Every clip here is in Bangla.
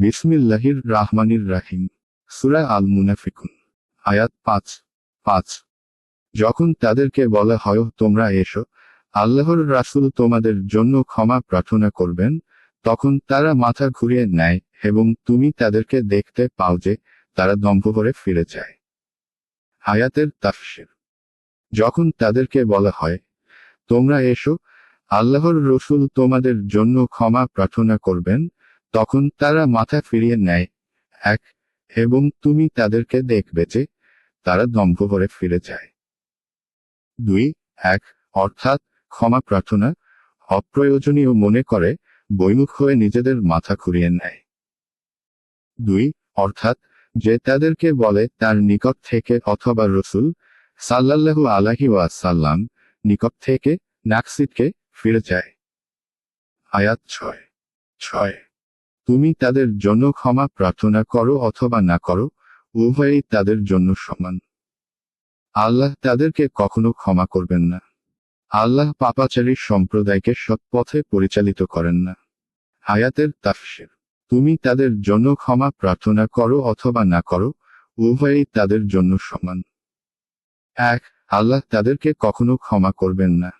বিসমিল্লাহির রাহমানির রাহিম। সুরা আল মুনাফিকুন আয়াত পাঁচ পাঁচ। যখন তাদেরকে বলা হয়, তোমরা এসো, আল্লাহর রাসূল তোমাদের জন্য ক্ষমা প্রার্থনা করবেন, তখন তারা মাথা ঘুরিয়ে নেয় এবং তুমি তাদেরকে দেখতে পাও যে তারা দম্ভ করে ফিরে যায়। হায়াতের তাফসির। যখন তাদেরকে বলা হয়, তোমরা এসো, আল্লাহর রসুল তোমাদের জন্য ক্ষমা প্রার্থনা করবেন তখন তারা মাথা ফিরিয়ে নেয়। এক, এবং তুমি তাদেরকে দেখবে যে তারা দম্ভ করে ফিরে যায়। দুই, এক, অর্থাৎ ক্ষমা প্রার্থনা অপ্রয়োজনীয় মনে করে বৈমুখ হয়ে নিজেদের মাথা ঘুরিয়ে নেয়। দুই, অর্থাৎ যে তাদেরকে বলে তার নিকট থেকে অথবা রসুল সাল্লাল্লাহু আলাহি ওয়াসাল্লাম নিকট থেকে নাকসিদকে ফিরে যায়। আয়াত ছয় ছয়। তুমি তাদের জন্য ক্ষমা প্রার্থনা করো অথবা না করো, উভয়ই তাদের জন্য সমান। আল্লাহ তাদেরকে কখনো ক্ষমা করবেন না। আল্লাহ পাপাচারীর সম্প্রদায়কে সৎপথে পরিচালিত করেন না। আয়াতের তাফসির। তুমি তাদের জন্য ক্ষমা প্রার্থনা করো অথবা না করো, উভয়ই তাদের জন্য সমান। এক, আল্লাহ তাদেরকে কখনো ক্ষমা করবেন না।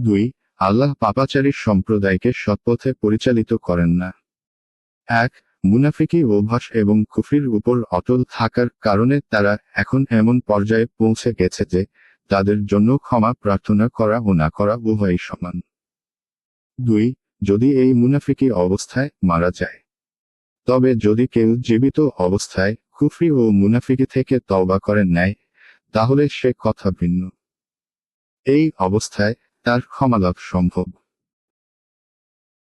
দুই, আল্লাহ পাপাচারীর সম্প্রদায়কে সৎপথে পরিচালিত করেন না। এক, মুনাফিকি অভ্যাস এবং কুফির উপর অটল থাকার কারণে তারা এখন এমন পর্যায়ে পৌঁছে গেছে যে তাদের জন্য ক্ষমা প্রার্থনা করা ও না করা উভয়ই সমান। দুই, যদি এই মুনাফিকি অবস্থায় মারা যায়। তবে যদি কেউ জীবিত অবস্থায় কুফরি ও মুনাফিকি থেকে তওবা করে নেয়, তাহলে সে কথা ভিন্ন। এই অবস্থায় তার ক্ষমালাভ সম্ভব।